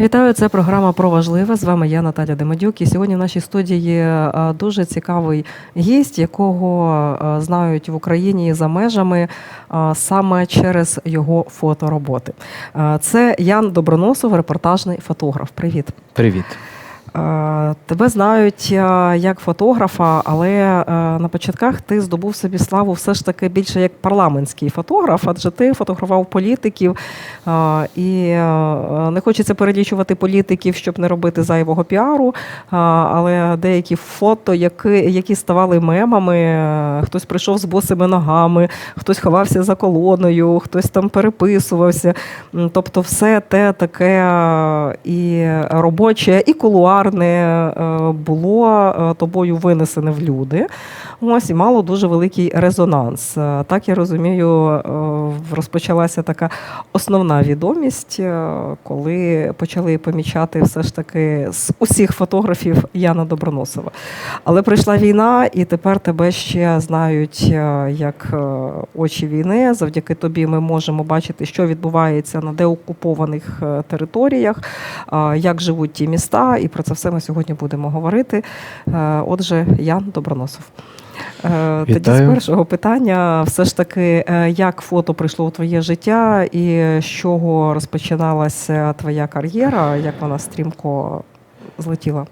Вітаю, це програма про важливе. З вами я Наталя Демодюк. І сьогодні в нашій студії е, дуже цікавий гість, якого е, знають в Україні за межами е, саме через його фотороботи. Це Ян Доброносов, репортажний фотограф. Привіт. Привіт. Е, Тебе знають е, як фотографа, але е, на початках ти здобув собі славу все ж таки більше як парламентський фотограф, адже ти фотографував політиків. І не хочеться перелічувати політиків, щоб не робити зайвого піару, але деякі фото, які, які ставали мемами, хтось прийшов з босими ногами, хтось ховався за колоною, хтось там переписувався. Тобто, все те таке і робоче, і кулуарне е, було е, тобою винесене в люди. Ось і мало дуже великий резонанс. Е, Так я розумію, е, розпочалася така основна відомість, е, коли почали помічати все ж таки з усіх фотографів Яна Доброносова. Але прийшла війна, і тепер тебе ще знають як очі війни. Завдяки тобі ми можемо бачити, що відбувається на деокупованих територіях, як живуть ті міста, і про це все ми сьогодні будемо говорити. Отже, Ян Доброносов. Е, Тоді з першого питання, все ж таки, е, як фото прийшло у твоє життя, і з чого розпочиналася твоя кар'єра, як вона стрімко злетіла?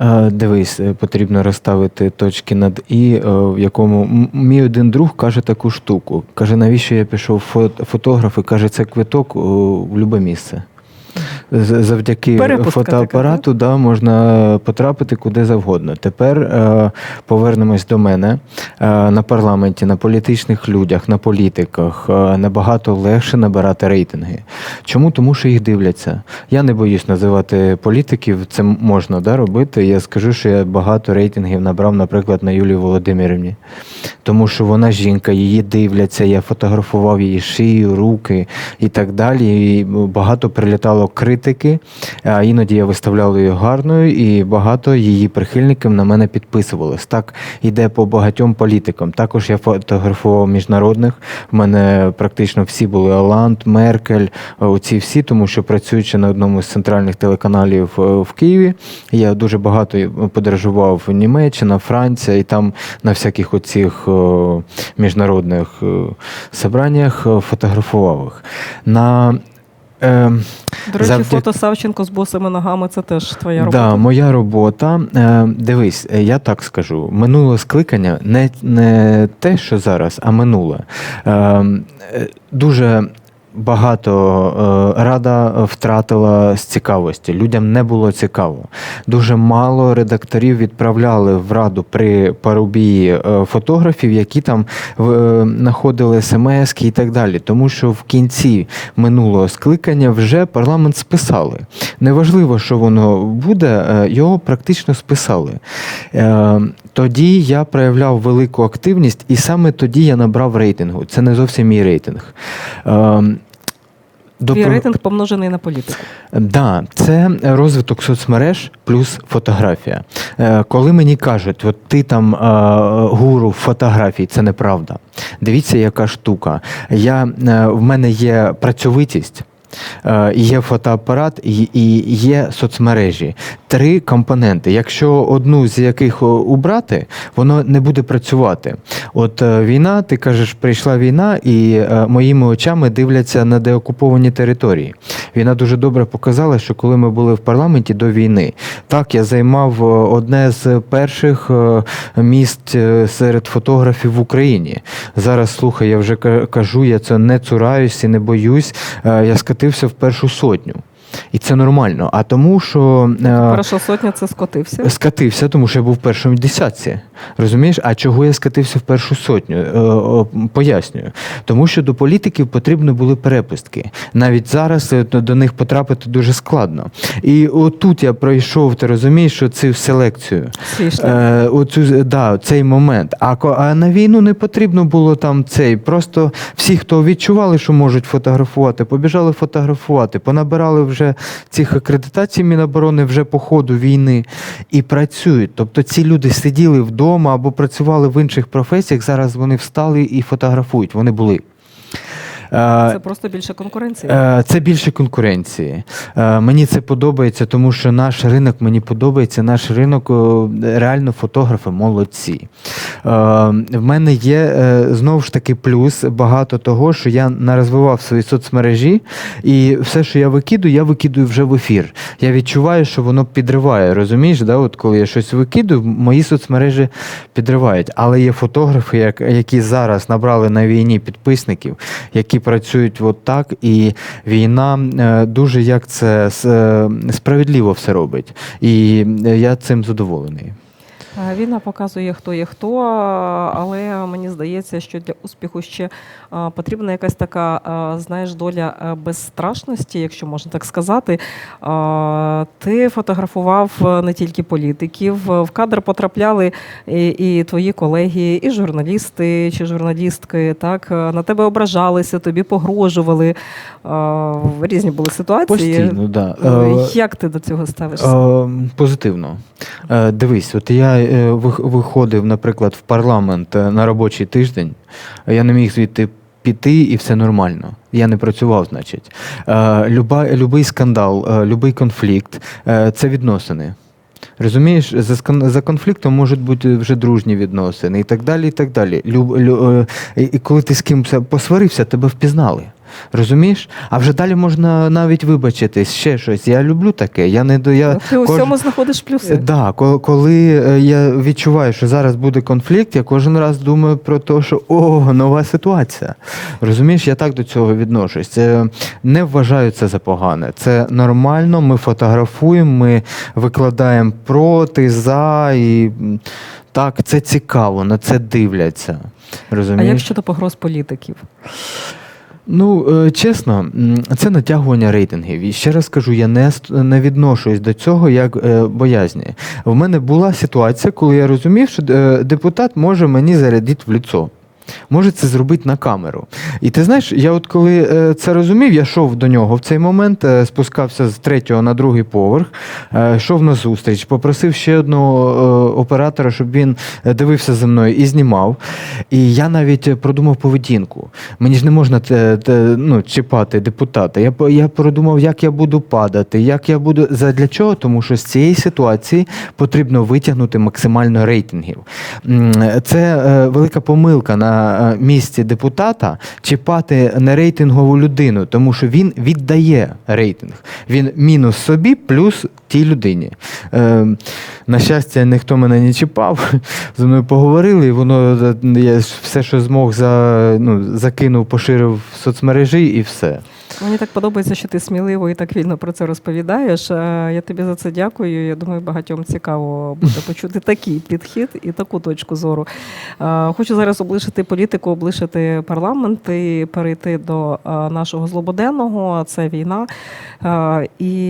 Е, Дивись, потрібно розставити точки над і, в якому мій один друг каже таку штуку. Каже, навіщо я пішов фот- фотограф і каже, це квиток в будь-яке місце. Завдяки Перепустка фотоапарату да, можна потрапити куди завгодно. Тепер е, повернемось до мене. Е, на парламенті, на політичних людях, на політиках е, набагато легше набирати рейтинги. Чому? Тому що їх дивляться. Я не боюсь називати політиків, це можна да, робити. Я скажу, що я багато рейтингів набрав, наприклад, на Юлії Володимирівні. Тому що вона жінка, її дивляться, я фотографував її шию, руки і так далі. І багато прилітало критики, іноді я виставляв її гарною, і багато її прихильників на мене підписувалось. Так іде по багатьом політикам. Також я фотографував міжнародних. У мене практично всі були Оланд, Меркель, оці всі, тому що працюючи на одному з центральних телеканалів е, в Києві, я дуже багато подорожував в Німеччина, Франція, і там на всяких оцих міжнародних е, собраннях е, фотографував їх. На е, До речі, Завдяки- фото Савченко з босими ногами це теж твоя робота. Да, моя робота. Е, Дивись, я так скажу: минуле скликання не, не те, що зараз, а минуле. Е, е, Дуже. Багато е, рада втратила з цікавості. Людям не було цікаво. Дуже мало редакторів відправляли в раду при парубії е, фотографів, які там е, знаходили смс і так далі. Тому що в кінці минулого скликання вже парламент списали. Неважливо, що воно буде, його практично списали. Тоді я проявляв велику активність, і саме тоді я набрав рейтингу. Це не зовсім мій рейтинг. Е, Твій рейтинг помножений на політику. Да, це розвиток соцмереж плюс фотографія. Е, Коли мені кажуть, от ти там е, гуру фотографій, це неправда. Дивіться, яка штука. Я, е, в мене є працьовитість. Е, Є фотоапарат і, є соцмережі. Три компоненти. Якщо одну з яких убрати, воно не буде працювати. От е, війна, ти кажеш, прийшла війна, і е, моїми очами дивляться на деокуповані території. Війна дуже добре показала, що коли ми були в парламенті до війни, так я займав е, одне з перших е, місць е, серед фотографів в Україні. Зараз слухай, я вже кажу, я це не цураюсь і не боюсь. Е, Я скатився в першу сотню. І це нормально. А тому, що Перша сотня це скотився. Скатився, тому що я був в першому десятці. Розумієш? А чого я скатився в першу сотню? Е, Пояснюю. Тому що до політиків потрібні були перепустки. Навіть зараз е, до до них потрапити дуже складно. І отут я пройшов, ти розумієш, що цю селекцію. Е, оцю, да, цей момент. А, а на війну не потрібно було там цей. Просто всі, хто відчували, що можуть фотографувати, побіжали фотографувати, понабирали вже цих акредитацій Міноборони вже по ходу війни і працюють. Тобто ці люди сиділи вдома або працювали в інших професіях. Зараз вони встали і фотографують. Вони були. Е, Це просто більше конкуренції. Е, Це більше конкуренції. Е, Мені це подобається, тому що наш ринок мені подобається. Наш ринок реально фотографи молодці. В мене є знову ж таки плюс багато того, що я нарозвивав свої соцмережі, і все, що я викидую, я викидую вже в ефір. Я відчуваю, що воно підриває. Розумієш, да? От коли я щось викидую, мої соцмережі підривають. Але є фотографи, які зараз набрали на війні підписників, які працюють от так, і війна е, дуже як це е, справедливо все робить. І е, я цим задоволений. Е, Війна показує, хто є хто, але мені здається, що для успіху ще е, потрібна якась така, е, знаєш, доля безстрашності, якщо можна так сказати. Ти фотографував не тільки політиків, в кадр потрапляли і, і твої колеги, і журналісти чи журналістки. Так на тебе ображалися, тобі погрожували. Різні були ситуації. Постійно, да. Як ти до цього ставишся? Е, Позитивно. Дивись, от я е, виходив, наприклад, в парламент е, на робочий тиждень, я не міг звідти піти, і все нормально. Я не працював, значить. Е, Люба, любий скандал, любий конфлікт це відносини. Розумієш, за, конфліктом можуть бути вже дружні відносини і так далі. І так далі. І коли ти з кимось посварився, тебе впізнали. Розумієш? А вже далі можна навіть вибачитись, ще щось. Я люблю таке. Я не до я Ти у кож- всьому знаходиш плюси. Да, ко- коли е, я відчуваю, що зараз буде конфлікт, я кожен раз думаю про те, що о, нова ситуація. Розумієш, я так до цього відношусь. Це не вважаю це за погане. Це нормально. Ми фотографуємо, ми викладаємо проти, за і так, це цікаво, на це дивляться. А Розумієш? як щодо погроз політиків? Ну, е, чесно, це натягування рейтингів. І ще раз кажу, я не, не відношусь до цього як е, боязні. В мене була ситуація, коли я розумів, що е, депутат може мені зарядити в лицо. Може це зробити на камеру. І ти знаєш, я от коли е, це розумів, я йшов до нього в цей момент, е, спускався з третього на другий поверх, е, йшов на зустріч, попросив ще одного оператора, щоб він дивився за мною і знімав. І я навіть продумав поведінку. Мені ж не можна ну, чіпати депутата. Я, я продумав, як я буду падати, як я буду. Задля чого? Тому що з цієї ситуації потрібно витягнути максимально рейтингів. Це велика помилка на місці депутата чіпати нерейтингову людину, тому що він віддає рейтинг. Він мінус собі, плюс тій людині. Е, на щастя, ніхто мене не чіпав. Зі мною поговорили, і воно е, я все, що змог, за, ну, закинув, поширив в соцмережі і все. Мені так подобається, що ти сміливо і так вільно про це розповідаєш. Е, Я тобі за це дякую. Я думаю, багатьом цікаво буде почути такий підхід і таку точку зору. Е, Хочу зараз облишити політику, облишити парламент і перейти до е, нашого злободенного. Це війна. І,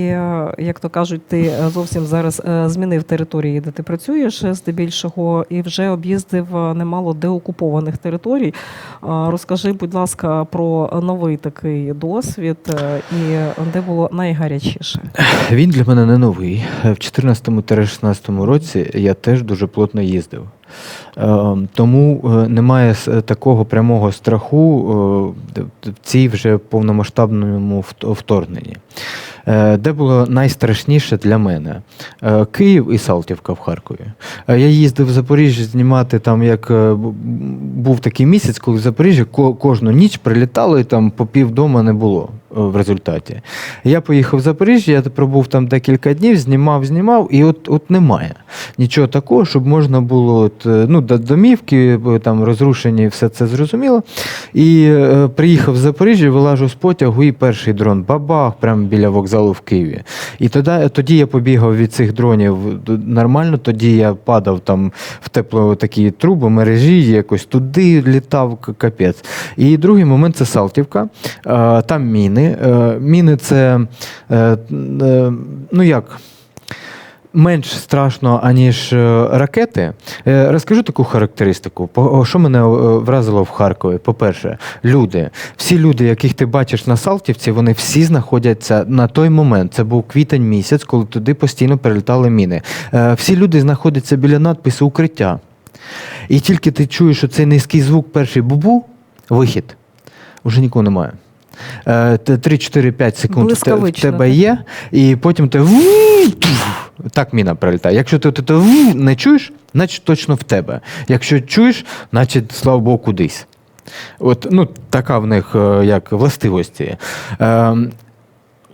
як то кажуть, ти зовсім зараз змінив території, де ти працюєш здебільшого, і вже об'їздив немало деокупованих територій. Розкажи, будь ласка, про новий такий досвід е, і де було найгарячіше. Він для мене не новий. В 2014-16 році я теж дуже плотно їздив. Е, Тому е, немає такого прямого страху в цій вже повномасштабному вторгненні. Е, Де було найстрашніше для мене? Е, Київ і Салтівка в Харкові. Е, Я їздив в Запоріжжя знімати там, як був такий місяць, коли в Запоріжжі ко- кожну ніч прилітало і там по півдома не було в результаті. Я поїхав в Запоріжжя, я пробув там декілька днів, знімав, знімав, і от, от немає нічого такого, щоб можна було от, е, ну, до- домівки, там розрушені, все це зрозуміло. І е, приїхав з Запоріжжя, вилажу з потягу, і перший дрон бабах, прямо біля вокзалу в Києві. І тоді, тоді я побігав від цих дронів нормально, тоді я падав там в тепло такі труби, мережі, якось туди літав капець. І другий момент це Салтівка. Е, Там міни. Е, Міни це е, е, ну як. Менш страшно, аніж ракети. Розкажу таку характеристику. Що мене вразило в Харкові? По-перше, люди. Всі люди, яких ти бачиш на Салтівці, вони всі знаходяться на той момент. Це був квітень місяць, коли туди постійно перелітали міни. Всі люди знаходяться біля надпису укриття. І тільки ти чуєш, що цей низький звук перший бубу, вихід. вже нікого немає. Е, те- 3-4-5 секунд в тебе є, і потім ти так міна прилітає. Якщо ти, ти, ти не чуєш, значить точно в тебе. Якщо чуєш, значить, слава Богу, кудись. От, ну, така в них е, як властивості. Е,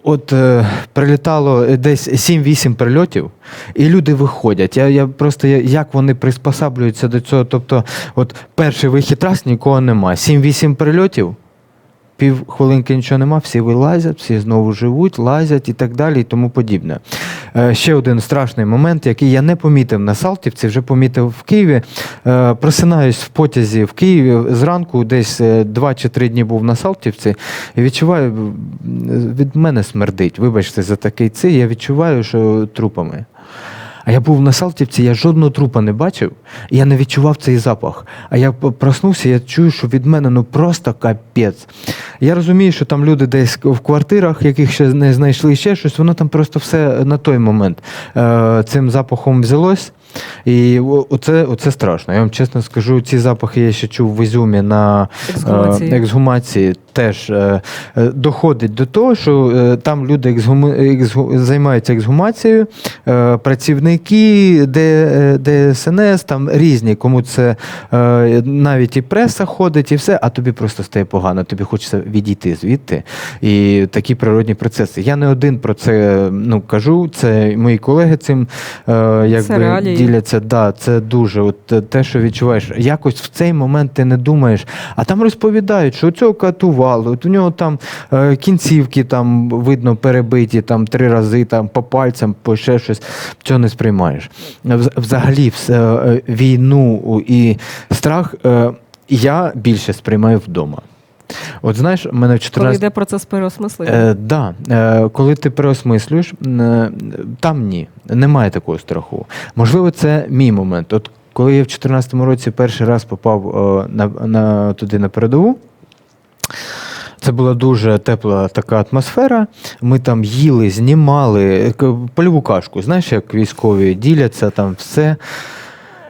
От е, прилітало десь 7-8 прильотів, і люди виходять. Я, я просто я, як вони приспосаблюються до цього. Тобто, от перший вихід раз нікого нема. 7-8 прильотів, пів хвилинки нічого нема, всі вилазять, всі знову живуть, лазять і так далі, і тому подібне. Е, ще один страшний момент, який я не помітив на Салтівці, вже помітив в Києві. Е, просинаюсь в потязі в Києві зранку, десь 2 чи 3 дні був на Салтівці, і відчуваю, від мене смердить. Вибачте за такий цей, я відчуваю, що трупами. А я був на Салтівці, я жодного трупа не бачив, і я не відчував цей запах. А я проснувся, я чую, що від мене ну просто капець. Я розумію, що там люди десь в квартирах, яких ще не знайшли ще щось, воно там просто все на той момент е, цим запахом взялось. І оце, оце страшно. Я вам чесно скажу, ці запахи я ще чув в Ізюмі на Ексгумації. е, ексгумації. Теж е, е, доходить до того, що е, там люди займаються ексгумацією, працівники ДСНС, там різні, кому це навіть і преса ходить, і все, а тобі просто стає погано, тобі хочеться відійти звідти. І такі природні процеси. Я не один про це ну, кажу, це мої колеги цим якби діляться. Да, це дуже от те, що відчуваєш. Якось в цей момент ти не думаєш, а там розповідають, що цього катували, от у нього там е, кінцівки там видно перебиті там три рази там по пальцям, по ще щось. Цього не сприймаєш. Взагалі, все, е, війну і страх е, я більше сприймаю вдома. От знаєш, мене в Коли йде процес переосмислення. Е, да. е, коли ти переосмислюєш, е, там ні, немає такого страху. Можливо, це мій момент. От коли я в 2014 році перший раз попав е, на, на, туди на передову. Це була дуже тепла така атмосфера. Ми там їли, знімали польову кашку. Знаєш, як військові діляться там все.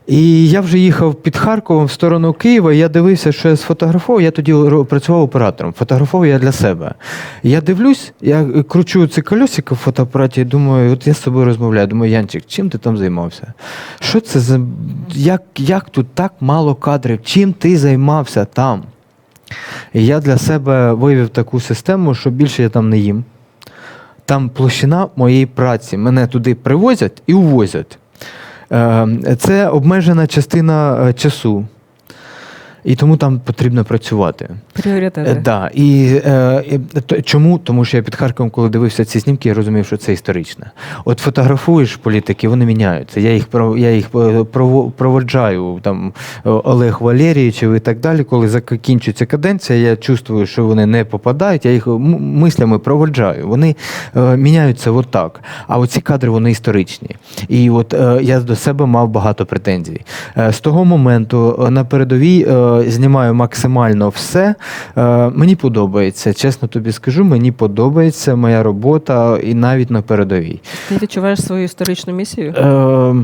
І я вже їхав під Харковом в сторону Києва. і Я дивився, що я сфотографував. Я тоді працював оператором. Фотографував я для себе. Я дивлюсь, я кручу ці колесика в фотоапараті і думаю, от я з собою розмовляю. Думаю, Янчик, чим ти там займався? Що це за як, як тут так мало кадрів? Чим ти займався там? І я для себе вивів таку систему, що більше я там не їм. Там площина моєї праці. Мене туди привозять і увозять. Е, Це обмежена частина е, часу. І тому там потрібно працювати. Пріоритети. Е, Да. І, е, і то- чому? Тому що я під Харковом, коли дивився ці знімки, я розумів, що це історичне. От фотографуєш політики, вони міняються. Я їх я їх е, прово- проводжаю, там е, Олег Валерійовичів і так далі. Коли закінчується каденція, я чувствую, що вони не попадають. Я їх мислями проводжаю. Вони е, міняються отак. А оці кадри вони історичні. І от е, я до себе мав багато претензій. Е, з того моменту на передовій е, знімаю максимально все. Е, мені подобається, чесно тобі скажу, мені подобається моя робота і навіть на передовій. Ти відчуваєш свою історичну місію? Е,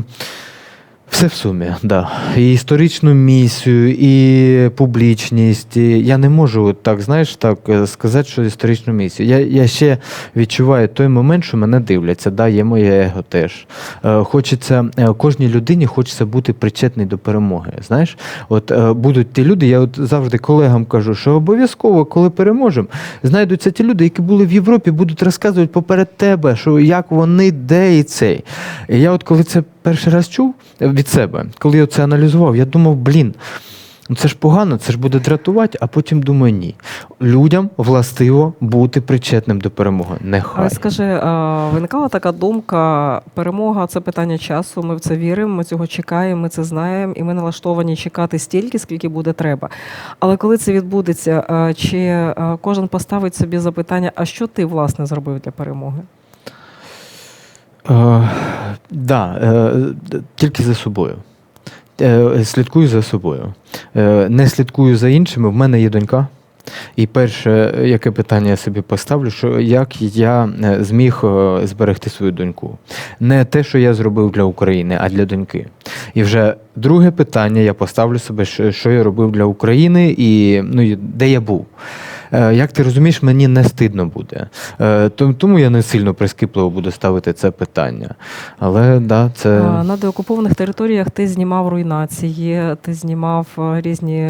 все в сумі, да. І історичну місію, і публічність. Я не можу так, знаєш, так е, сказати, що історичну місію. Я, я ще відчуваю той момент, що мене дивляться. Да, є моє его теж. Е, хочеться, е, кожній людині хочеться бути причетний до перемоги. Знаєш, от будуть ті люди, я от завжди колегам кажу, що обов'язково, коли переможемо, знайдуться ті люди, які були в Європі, будуть розказувати поперед тебе, що як вони, де і цей. І я от коли це перший раз чув е, від себе, коли я це аналізував, я думав, блін. Ну це ж погано, це ж буде дратувати, а потім думаю, ні. Людям властиво бути причетним до перемоги. Нехай. Але скажи, виникала така думка: перемога це питання часу. Ми в це віримо, ми цього чекаємо, ми це знаємо, і ми налаштовані чекати стільки, скільки буде треба. Але коли це відбудеться, чи кожен поставить собі запитання, а що ти власне зробив для перемоги? Е, да, е, тільки за собою. Е, слідкую за собою. Не слідкую за іншими. В мене є донька. І перше, яке питання я собі поставлю, що як я зміг зберегти свою доньку. Не те, що я зробив для України, а для доньки. І вже друге питання я поставлю себе, що, я робив для України і ну, де я був. Е, як ти розумієш, мені не стидно буде. Е, Тому я не сильно прискіпливо буду ставити це питання. Але да, це. На деокупованих територіях ти знімав руйнації, ти знімав е, різні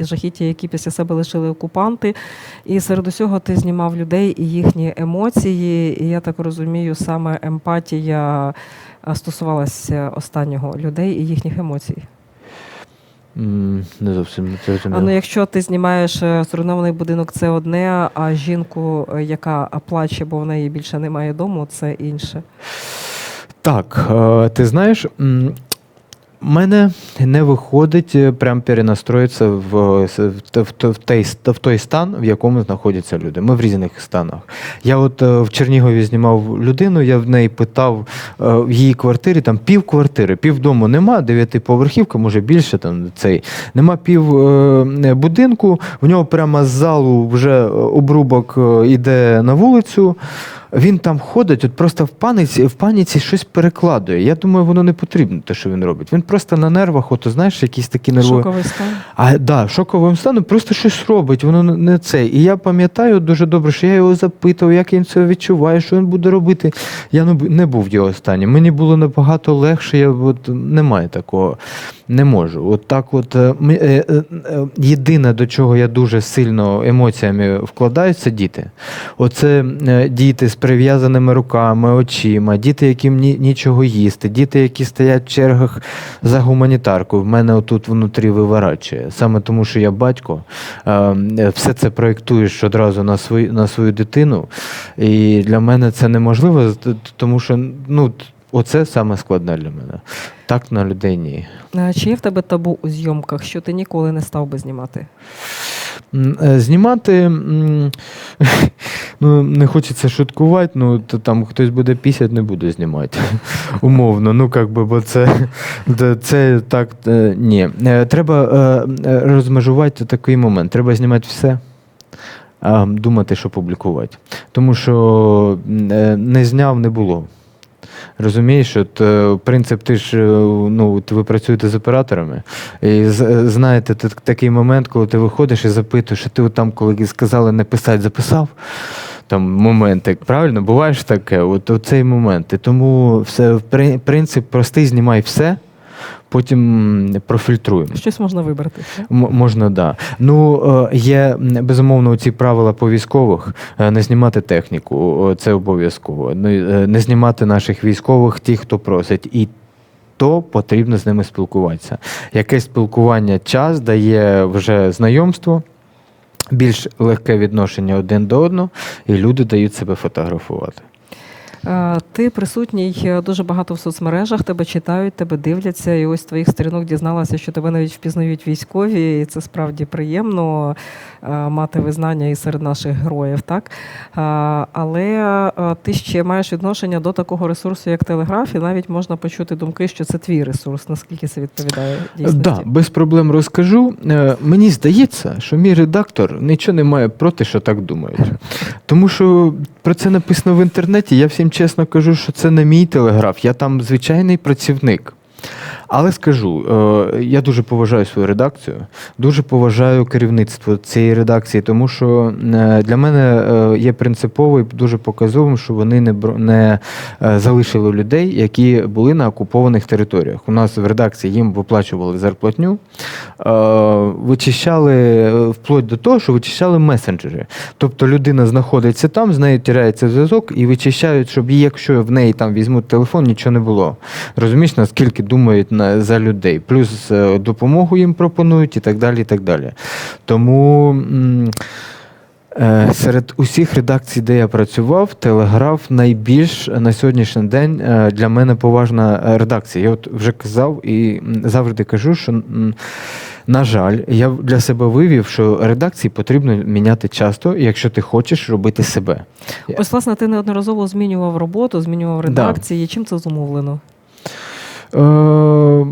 жахіття, які після себе лишили окупанти. І серед усього ти знімав людей і їхні емоції. І я так розумію, саме емпатія стосувалася останнього людей і їхніх емоцій. Не зовсім не зрозуміло. А ну, якщо ти знімаєш е, зруйнований будинок, це одне, а жінку, е, яка плаче, бо в неї більше немає дому, це інше. Так, е, ти знаєш, мене не виходить е, прям перенастроїтися в, в, в, в, той, в той стан, в якому знаходяться люди. Ми в різних станах. Я от е, в Чернігові знімав людину, я в неї питав е, в її квартирі, там пів квартири, пів дому нема, дев'ятиповерхівка, може більше там цей. Нема пів е, будинку, в нього прямо з залу вже е, обрубок е, іде на вулицю. Він там ходить, от просто в паніці, в паніці щось перекладує. Я думаю, воно не потрібно, те, що він робить. Він просто на нервах, от знаєш, якісь такі нервові. Шоковий стан. А да, шоковим станом просто щось робить, воно не- це. І я пам'ятаю дуже добре, що я його запитував, як він це відчуває, що він буде робити. Я не не був в його стані. Мені було набагато легше, я от немає такого, не можу. От так, от е, е, е, єдине, до чого я дуже сильно емоціями вкладаю, це діти. Оце діти з прив'язаними руками, очима, діти, яким ні, нічого їсти, діти, які стоять в чергах за гуманітарку. В мене отут внутрі виворачує. Саме тому, що я батько, е, все це проєктуєш одразу на свою, на свою дитину. І для мене це неможливо, тому що ну, оце саме складне для мене. Так на людей ні. Чи є в тебе табу у зйомках, що ти ніколи не став би знімати? Е, Знімати ну, не хочеться шуткувати, ну то там хтось буде пісять, не буду знімати. Умовно. Ну, як би, бо це, це, так е, ні. Е, Треба розмежувати такий момент. Треба знімати все. Думати, що публікувати. Тому що не зняв, не було. Розумієш, от е, принцип, ти ж е, ну, ви працюєте з операторами, і е, знаєте, такий момент, коли ти виходиш і запитуєш, а ти от там, коли сказали не писати, записав. Там моменти, правильно, буває ж таке, от цей момент. І тому все принцип простий, знімай все, потім профільтруємо. Щось можна вибрати. М- можна, да. Ну, е, є безумовно ці правила по військових. Е, Не знімати техніку, це обов'язково. Ну, е, Не знімати наших військових, ті, хто просить. І то потрібно з ними спілкуватися. Якесь спілкування час дає вже знайомство. Більш легке відношення один до одного, і люди дають себе фотографувати. Е, Ти присутній е, дуже багато в соцмережах, тебе читають, тебе дивляться, і ось твоїх сторінок дізналася, що тебе навіть впізнають військові, і це справді приємно мати визнання і серед наших героїв, так? Е, Але е, ти ще маєш відношення до такого ресурсу, як Телеграф, і навіть можна почути думки, що це твій ресурс. Наскільки це відповідає дійсності? Да, без проблем розкажу. Е, Мені здається, що мій редактор нічого не має проти, що так думають. Тому що про це написано в інтернеті. Я всім чесно кажу, що це не мій телеграф, я там звичайний працівник. Але скажу, е, я дуже поважаю свою редакцію, дуже поважаю керівництво цієї редакції, тому що е, для мене е, є принципово дуже показовим, що вони не не залишили людей, які були на окупованих територіях. У нас в редакції їм виплачували зарплатню, вичищали вплоть до того, що вичищали месенджери. Тобто людина знаходиться там, з нею тіряється зв'язок і вичищають, щоб якщо в неї там візьмуть телефон, нічого не було. Розумієш, наскільки думають на, за людей. Плюс е, допомогу їм пропонують і так далі. І так далі. Тому. Е, Серед усіх редакцій, де я працював, Телеграф найбільш на сьогоднішній день е, для мене поважна редакція. Я от вже казав і завжди кажу, що на жаль, я для себе вивів, що редакції потрібно міняти часто, якщо ти хочеш робити себе. Ось, власне, ти неодноразово змінював роботу, змінював Да. редакції. Чим це зумовлено? Е,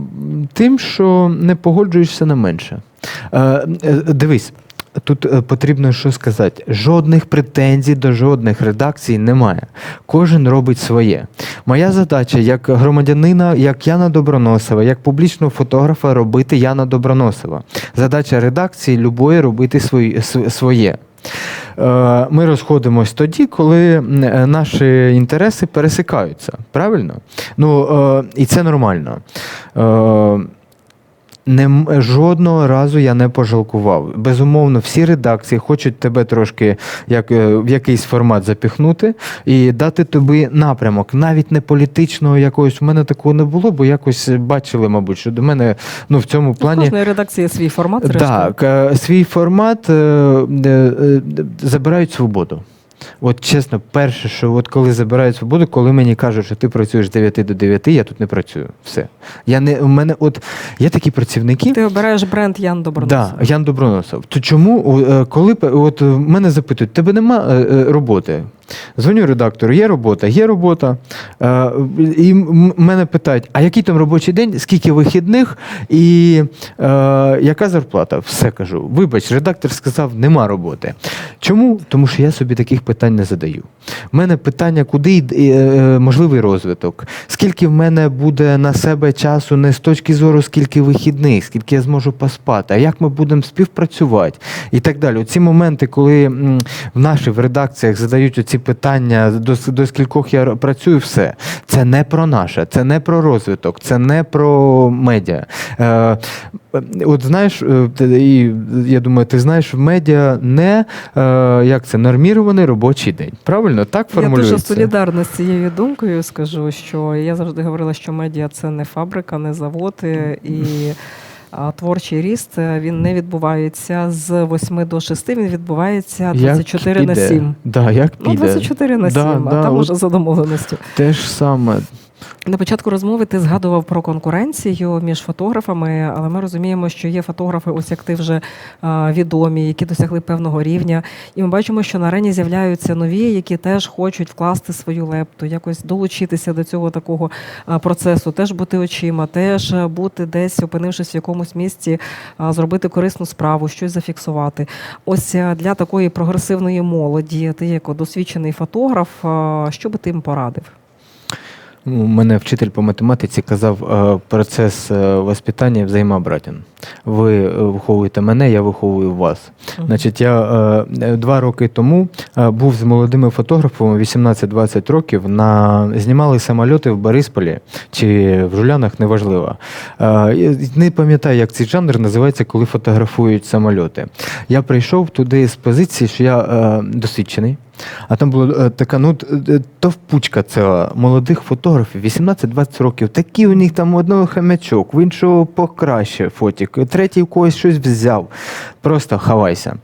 Тим, що не погоджуєшся на менше. Е, е, Дивись. Тут потрібно що сказати: жодних претензій до жодних редакцій немає. Кожен робить своє. Моя задача як громадянина, як Яна Доброносова, як публічного фотографа робити Яна Доброносова. Задача редакції любої робити своє. Е, Ми розходимось тоді, коли е, наші інтереси пересикаються. Правильно? Ну, е, і це нормально. Не, жодного разу я не пожалкував. Безумовно, всі редакції хочуть тебе трошки як, е, в якийсь формат запіхнути і дати тобі напрямок, навіть не політичного якогось. У мене такого не було, бо якось бачили, мабуть, що до мене ну, в цьому У плані. кожної редакції свій формат. Так, е, свій формат е, забирають свободу. От чесно, перше, що от коли забирають свободу, коли мені кажуть, що ти працюєш з 9 до 9, я тут не працюю. Все. Я не, у мене от є такі працівники. Ти обираєш бренд Ян Доброносов. Да, Ян Доброносов. То чому, е, коли от мене запитують, тебе нема е, е, роботи? Дзвоню редактору, є робота, є робота. Е, І мене питають, а який там робочий день, скільки вихідних і е, яка зарплата? Все кажу. Вибач, редактор сказав, нема роботи. Чому? Тому що я собі таких питань не задаю. У мене питання, куди йд- е, можливий розвиток, скільки в мене буде на себе часу не з точки зору, скільки вихідних, скільки я зможу поспати, а як ми будемо співпрацювати і так далі. Ці моменти, коли в наших редакціях задають оці питання, до, до скількох я працюю, все. Це не про наше, це не про розвиток, це не про медіа. Е, От знаєш, е, і я думаю, ти знаєш, в медіа не е, як це нормірований робочий день. Правильно? Так Я дуже солідарна з цією думкою. Скажу, що я завжди говорила, що медіа це не фабрика, не завод і. А, Творчий ріст е, він не відбувається з 8 до 6, він відбувається 24 Як на піде. 7. Да, як Ну, піде. 24 на 7, Да, а да, там от уже за домовленістю. Те ж саме. На початку розмови ти згадував про конкуренцію між фотографами, але ми розуміємо, що є фотографи, ось як ти вже відомі, які досягли певного рівня. І ми бачимо, що на арені з'являються нові, які теж хочуть вкласти свою лепту, якось долучитися до цього такого процесу, теж бути очима, теж бути десь, опинившись в якомусь місці, зробити корисну справу, щось зафіксувати. Ось для такої прогресивної молоді, ти як досвідчений фотограф, що би ти їм порадив? У мене вчитель по математиці казав е, процес е, воспитання взаємообратен. Ви е, виховуєте мене, я виховую вас. Значить, я два роки тому був з молодими фотографами 18-20 років. На знімали самольоти в Борисполі чи в Жулянах, неважливо. Не пам'ятаю, як цей жанр називається, коли фотографують самольоти. Я прийшов туди з позиції, що я досвідчений. А там була е, така, ну е, товпучка ціла молодих фотографів, 18-20 років. Такі у них там у одного хам'ячок, в іншого покраще фотік, третій в когось щось взяв. Просто хавайся.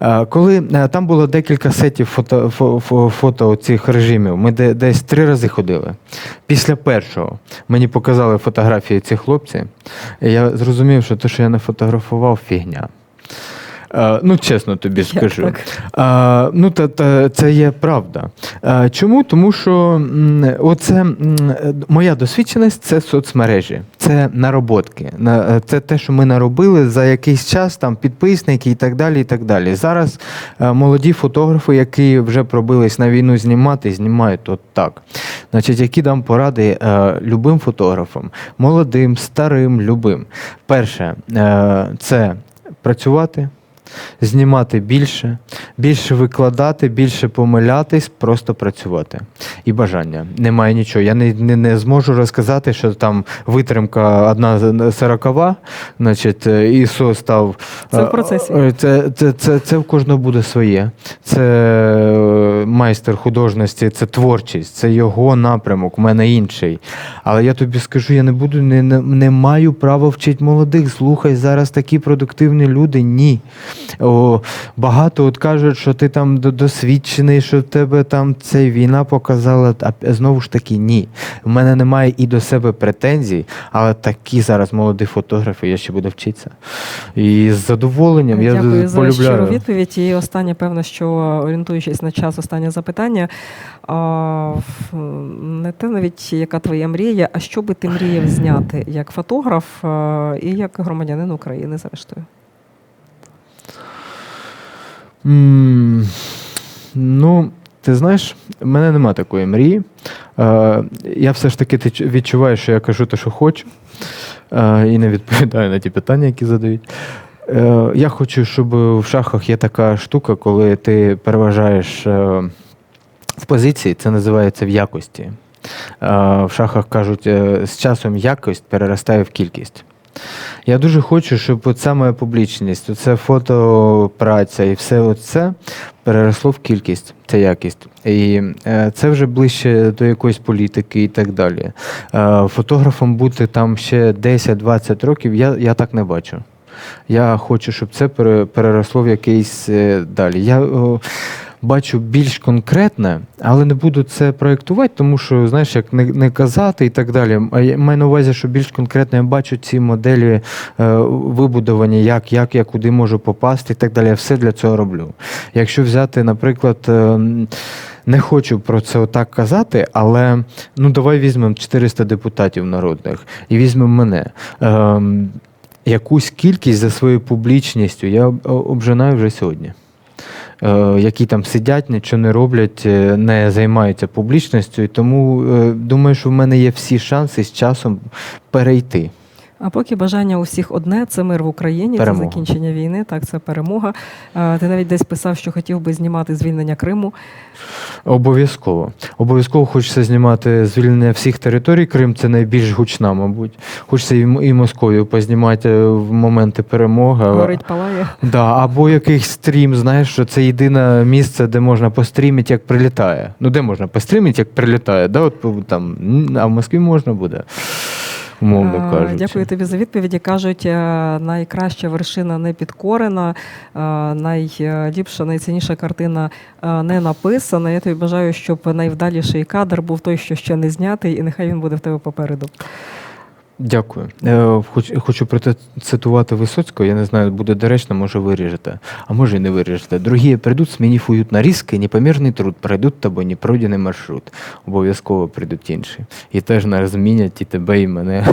Е, Коли там було декілька сетів фото, фо, фо- фото цих режимів, ми десь три рази ходили. Після першого мені показали фотографії цих хлопців, я зрозумів, що те, що я не фотографував, фігня. Е, Ну, чесно тобі скажу. так? Ну, та, та, це є правда. Чому? Тому що оце е, моя досвідченість це соцмережі, це нароботки. Е, Це те, що ми наробили за якийсь час, там підписники і так далі. і так далі. Зараз е, молоді фотографи, які вже пробились на війну знімати, знімають от так. Значить, які дам поради е, любим фотографам, молодим, старим, любим. Перше, е, це працювати знімати більше, більше викладати, більше помилятись, просто працювати. І бажання. Немає нічого. Я не, не, не зможу розказати, що там витримка одна сорокова, значить, е, ІСО став. Це в процесі. е, Це, це, це, це в кожного буде своє. Це е, майстер художності, це творчість, це його напрямок, у мене інший. Але я тобі скажу, я не буду, не, не, не маю права вчити молодих. Слухай, зараз такі продуктивні люди. Ні. О, багато от кажуть, що ти там досвідчений, що в тебе там ця війна показала. А знову ж таки, ні. У мене немає і до себе претензій, але такі зараз молоді фотографи, я ще буду вчитися. І з задоволенням я Дякую за щиру відповідь. І останнє, певно, що орієнтуючись на час, останнє запитання. А, не те навіть яка твоя мрія, а що би ти мріяв зняти як фотограф і як громадянин України, зрештою. Ну, ти знаєш, в мене нема такої мрії. Е, я все ж таки відчуваю, що я кажу те, що хочу, е, і не відповідаю на ті питання, які задають. Е, Я хочу, щоб в шахах є така штука, коли ти переважаєш в позиції, це називається в якості. В шахах кажуть, е, з часом якість переростає в кількість. Я дуже хочу, щоб от саме публічність, це фото, праця і все це переросло в кількість, це якість. І е, це вже ближче до якоїсь політики і так далі. Е, Фотографом бути там ще 10-20 років, я, я так не бачу. Я хочу, щоб це переросло в якийсь е, далі. Я бачу більш конкретне, але не буду це проєктувати, тому що, знаєш, як не, не казати і так далі. Маю на увазі, що більш конкретно я бачу ці моделі е, вибудовані, як, як я куди можу попасти і так далі. Я все для цього роблю. Якщо взяти, наприклад, е, не хочу про це отак казати, але ну давай візьмемо 400 депутатів народних і візьмемо мене. Ем, якусь кількість за своєю публічністю я обжинаю вже сьогодні. Е, які там сидять, нічого не роблять, е, не займаються публічністю. І тому е, думаю, що в мене є всі шанси з часом перейти. А поки бажання у всіх одне це мир в Україні, Перемога. це закінчення війни, так це перемога. Ти навіть десь писав, що хотів би знімати звільнення Криму. Обов'язково. Обов'язково хочеться знімати звільнення всіх територій. Крим це найбільш гучна, мабуть. Хочеться і, Московію познімати е, в моменти перемоги. Горить палає. Да, або якийсь стрім, знаєш, що це єдине місце, де можна пострімити, як прилітає. Ну, де можна пострімити, як прилітає. Да, от там, а в Москві можна буде, умовно Е, кажучи. Дякую тобі за відповіді. Кажуть, е, найкраща вершина не підкорена, е, найліпша, найцінніша картина не написана. Я тобі бажаю, щоб найвдаліший кадр був той, що ще не знятий, і нехай він буде в тебе попереду. Дякую. Е, Хоч, хочу процитувати Висоцького, я не знаю, буде доречно, може виріжете, а може і не виріжете. Другі прийдуть, змінив уютно риски, непомірний труд, пройдуть тобою непройдений маршрут. Обов'язково прийдуть інші. І теж нас змінять і тебе, і мене.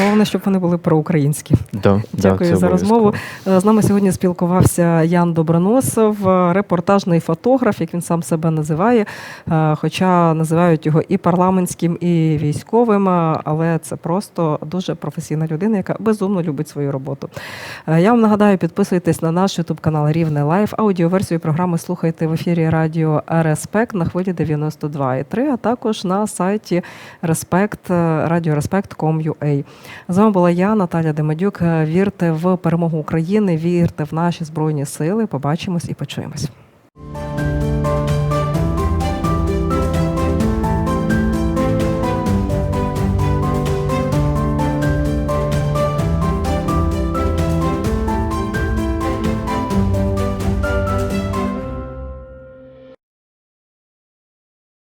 Головне, щоб вони були проукраїнські. Да, Дякую да, за розмову. Е, З нами сьогодні спілкувався Ян Доброносов, е, репортажний фотограф, як він сам себе називає. Хоча називають його і парламентським, і військовим, але це просто дуже професійна людина, яка безумно любить свою роботу. Е, Я вам нагадаю, підписуйтесь на наш ютуб канал Рівне Лайф. Аудіоверсію програми слухайте в ефірі радіо Респект на хвилі 92,3, а також на сайті Респект радіореспект.com.ua. З вами була я, Наталя Демедюк. Вірте в перемогу України, вірте в наші збройні сили. Побачимось і почуємось.